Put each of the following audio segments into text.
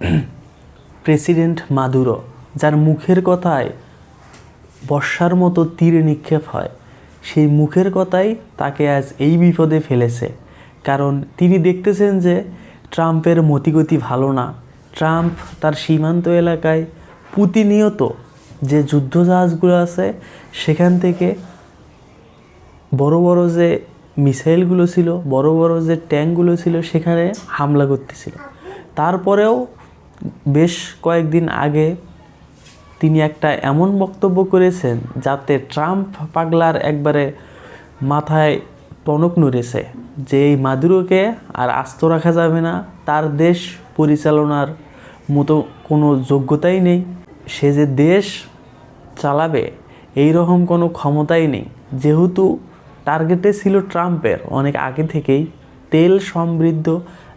President Maduro, যার মুখের কথায় বর্ষার মতো তীর নিক্ষেপ হয়, সেই মুখের কথাই তাকে আজ এই বিপদে ফেলেছে। কারণ তিনি দেখতেছেন যে ট্রাম্পের মতিগতি ভালো না। ট্রাম্প তার সীমান্ত এলাকায় প্রতিনিয়ত যে যুদ্ধজাহাজগুলো আছে, সেখান থেকে বড় বড় যে মিসাইলগুলো ছিল, বড় বড় যে ট্যাঙ্কগুলো ছিল, সেখানে হামলা করতেছিল। তারপরেও বেশ কয়েকদিন আগে তিনি একটা এমন বক্তব্য করেছেন যাতে ট্রাম্প পাগলার একবারে মাথায় টনক নড়েছে যে এই মাদুরোকে আর আস্ত রাখা যাবে না, তার দেশ পরিচালনার মতো কোনো যোগ্যতাই নেই। সে যে দেশ চালাবে এই রকম কোনো ক্ষমতাই নেই। যেহেতু টার্গেটে ছিল ট্রাম্পের, অনেক আগে থেকেই তেল সমৃদ্ধ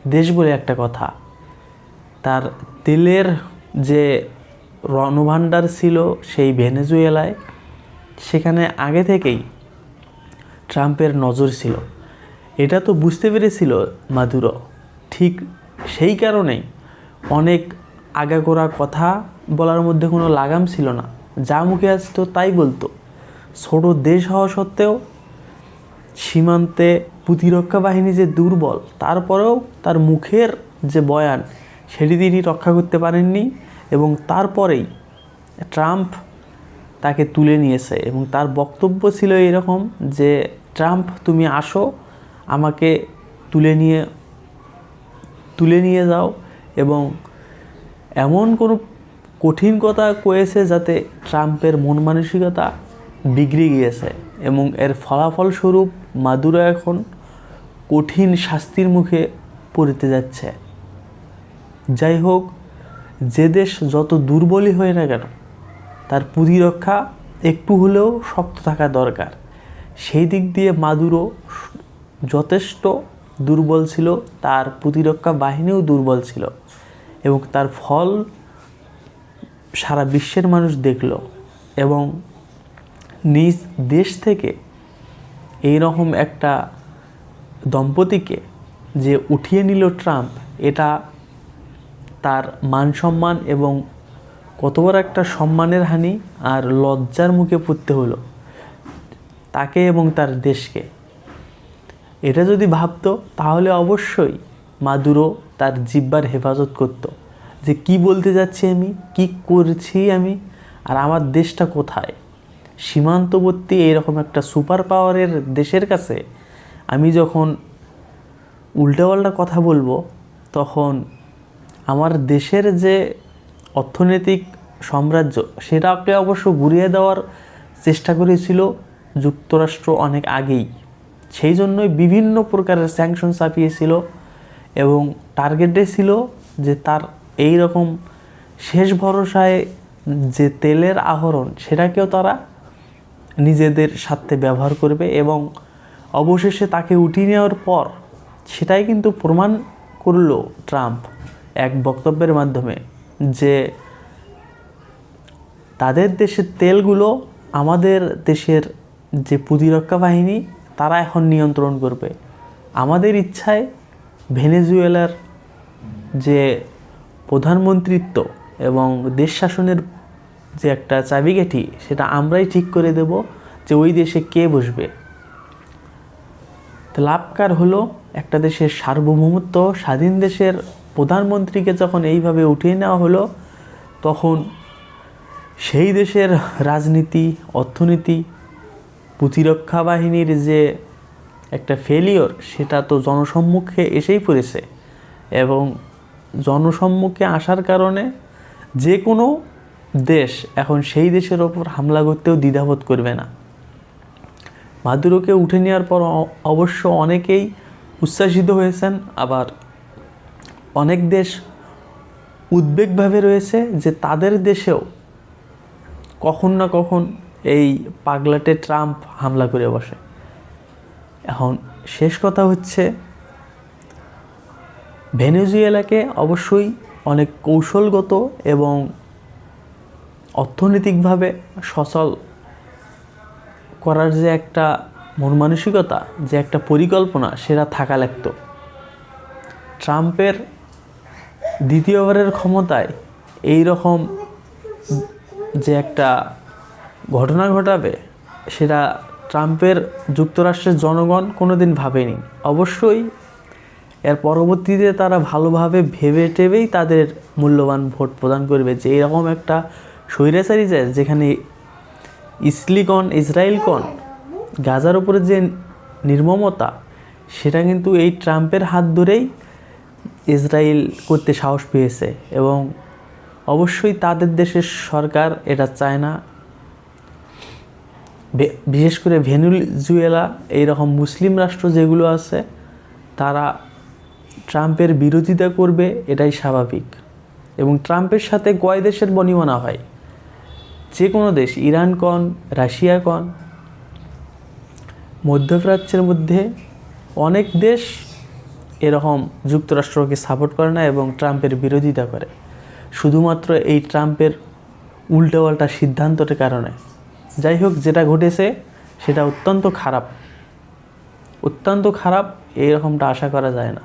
দেশ বলে একটা কথা। তার তেলের যে রণভাণ্ডার ছিল সেই ভেনেজুয়েলায়, সেখানে আগে থেকেই ট্রাম্পের নজর ছিল। এটা তো বুঝতে পেরেছিল মাদুরো। ঠিক সেই কারণেই অনেক আগাগোড়া কথা বলার মধ্যে কোনো লাগাম ছিল না। যা মুখে আসতো তাই বলতো। ছোট দেশ হওয়া সত্ত্বেও সীমান্তে প্রতিরক্ষা বাহিনী যে দুর্বল, তারপরেও তার মুখের যে বয়ান সেটি তিনি রক্ষা করতে পারেননি এবং তারপরেই ট্রাম্প তাকে তুলে নিয়েছে এবং তার বক্তব্য ছিল এরকম যে, ট্রাম্প, তুমি আসো, আমাকে তুলে নিয়ে তুলে নিয়ে যাও। এবং এমন কোনো কঠিন কথা কয়েছে যাতে ট্রাম্পের মন মানসিকতা বিগড়ে গিয়েছে এবং এর ফলাফলস্বরূপ মাদুরা এখন কঠিন শাস্তির মুখে পড়তে যাচ্ছে। যাই হোক, যে দেশ যত দুর্বলই হয় না কেন, তার প্রতিরক্ষা একটু হলেও শক্ত থাকা দরকার। সেই দিক দিয়ে মাদুরো যথেষ্ট দুর্বল ছিল, তার প্রতিরক্ষা বাহিনীও দুর্বল ছিল এবং তার ফল সারা বিশ্বের মানুষ দেখল এবং নিজ দেশ থেকে এই রকম একটা দম্পতিকে যে উঠিয়ে নিল ট্রাম্প, এটা তার মান সম্মান এবং কত বড় একটা সম্মানের হানি আর লজ্জার মুখে পড়তে হলো তাকে এবং তার দেশকে। এটা যদি ভাবতো, তাহলে অবশ্যই মাদুরো তার জিব্বার হেফাজত করত। যে কি বলতে যাচ্ছি আমি? কি করছি আমি? আর আমার দেশটা কোথায়? সীমান্তবর্তী এরকম একটা সুপার পাওয়ারের দেশের কাছে আমি যখন উল্টাপাল্টা কথা বলব, তখন আমার দেশের যে অর্থনৈতিক সাম্রাজ্য সেটাকে অবশ্য ঘুরিয়ে দেওয়ার চেষ্টা করেছিল যুক্তরাষ্ট্র অনেক আগেই। সেই জন্যই বিভিন্ন প্রকারের স্যাংশন চাপিয়েছিল এবং টার্গেটে ছিল যে তার এই রকম শেষ ভরসায় যে তেলের আহরণ, সেটাকেও তারা নিজেদের স্বার্থে ব্যবহার করবে এবং অবশেষে তাকে উঠিয়ে নেওয়ার পর সেটাই কিন্তু প্রমাণ করল ট্রাম্প। এক বক্তব্যের মাধ্যমে যে তাদের দেশের তেলগুলো আমাদের দেশের যে প্রতিরক্ষা বাহিনী, তারা এখন নিয়ন্ত্রণ করবে। আমাদের ইচ্ছায় ভেনেজুয়েলার যে প্রধানমন্ত্রিত্ব এবং দেশ শাসনের যে একটা চাবিকাঠি, সেটা আমরাই ঠিক করে দেব যে ওই দেশে কে বসবে। লাভকার হলো একটা দেশের সার্বভৌমত্ব, স্বাধীন দেশের প্রধানমন্ত্রীকে যখন এইভাবে উঠিয়ে নেওয়া হলো, তখন সেই দেশের রাজনীতি, অর্থনীতি, প্রতিরক্ষা বাহিনীর যে একটা ফেলিওর সেটা তো জনসম্মুখে এসেই পড়েছে। এবং জনসম্মুখে আসার কারণে যে কোনো দেশ এখন সেই দেশের ওপর হামলা করতেও দ্বিধাবোধ করবে না। মাদুরোকে উঠে নেওয়ার পর অবশ্য অনেকেই উচ্ছ্বাসিত হয়েছেন, আবার অনেক দেশ উদ্বেগভাবে রয়েছে যে তাদের দেশেও কখন না কখন এই পাগলাটে ট্রাম্প হামলা করে বসে। এখন শেষ কথা হচ্ছে, ভেনেজুয়েলাকে অবশ্যই অনেক কৌশলগত এবং অর্থনৈতিকভাবে সচল করার যে একটা মন মানসিকতা, যে একটা পরিকল্পনা, সেটা থাকা লাগতো। ট্রাম্পের দ্বিতীয়বারের ক্ষমতায় এই রকম যে একটা ঘটনা ঘটাবে, সেটা ট্রাম্পের যুক্তরাষ্ট্রের জনগণ কোনো দিন ভাবেনি। অবশ্যই এর পরবর্তীতে তারা ভালোভাবে ভেবে টেবেই তাদের মূল্যবান ভোট প্রদান করবে। যে এরকম একটা স্বৈরাচারী যায় যেখানে ইসলিকন, ইসরায়েলকন, গাজার উপরে যে নির্মমতা, সেটা কিন্তু এই ট্রাম্পের হাত ধরেই ইসরায়েল করতে সাহস পেয়েছে এবং অবশ্যই তাদের দেশের সরকার, এটা চায় না বিশেষ করে ভেনুজুয়েলা, এইরকম মুসলিম রাষ্ট্র যেগুলো আছে, তারা ট্রাম্পের বিরোধিতা করবে, এটাই স্বাভাবিক। এবং ট্রাম্পের সাথে কয় দেশের বনিমনা হয়? যে কোনো দেশ, ইরান কন, রাশিয়া কন, মধ্যপ্রাচ্যের মধ্যে অনেক দেশ এরকম যুক্তরাষ্ট্রকে সাপোর্ট করে না এবং ট্রাম্পের বিরোধিতা করে। শুধুমাত্র এই ট্রাম্পের উল্টোপাল্টা সিদ্ধান্তটার কারণে। যাই হোক, যেটা ঘটেছে, সেটা অত্যন্ত খারাপ। অত্যন্ত খারাপ, এইরকমটা আশা করা যায় না।